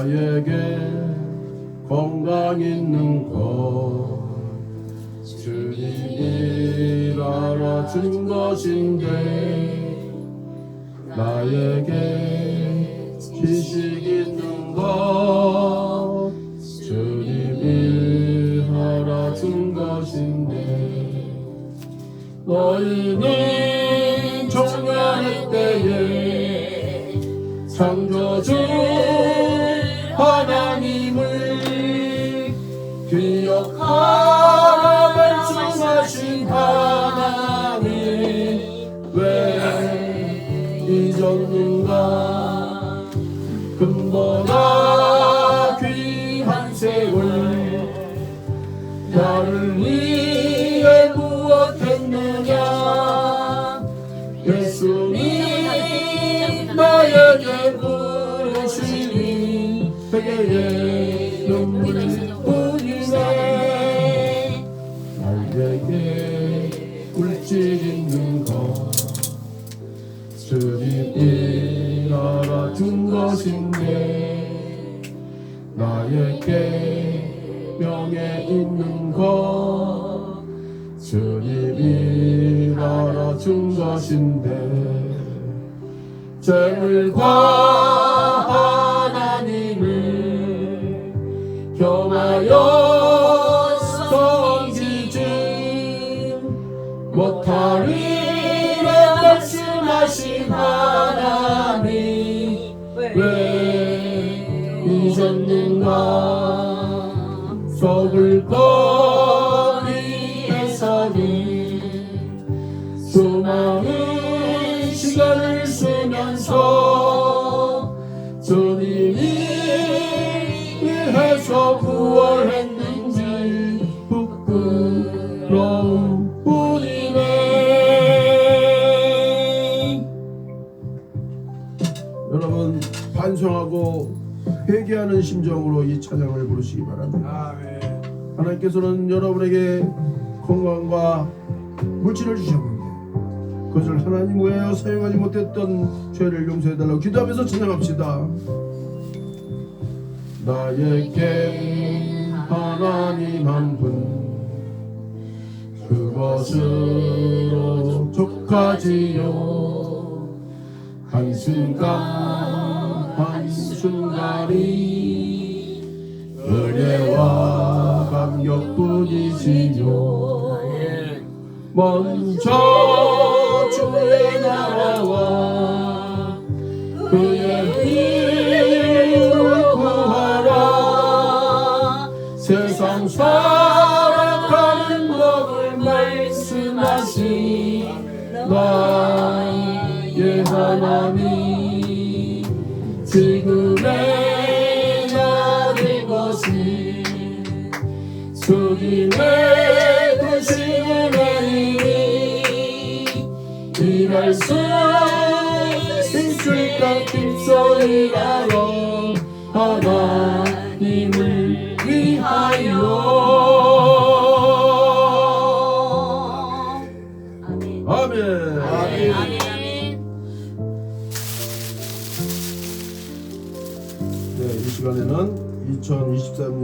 나에게 건강 있는 것 주님이 알아준 것인데 나에게 지식 있는 것. 주님이 알아준 것인데 너희는 청년의 때에 창조주 하나님을 기억하라 말씀하신 하나님 왜 잊었는가 금보다 귀한 세월 나를 위해 회개의 눈물뿐이네. 나에게 물질 있는 것. 주님이 알아준 것인데 나에게 명예 있는 것. 주님이 알아준 것인데 재물과 못하리라 말씀하신 하나님. 왜 잊었는가? 속을 것 위해서는 수많은 시간을 쓰면서 주님이 위해서 구원했 반성하고 회개하는 심정으로 이 찬양을 부르시기 바랍니다. 아멘. 하나님께서는 여러분에게 건강과 물질을 주셨는데 그것을 하나님 외에 사용하지 못했던 죄를 용서해달라고 기도하면서 찬양합시다. 나에게 하나님 한 분 그것으로 족하지요. 한순간 한순간이 은혜와 감격뿐이지요. 먼저 주의 나라와 그의 힘을 구하라. 세상 살아가는 법을 말씀하신 나의 하나님 주님의 되시는 은혜니 일할 수 있을까 깊소리라로 하나님을 위하여 아멘. 아멘 아멘. 아멘. 네, 이 시간에는 hiç onu hiç sevmiyorum.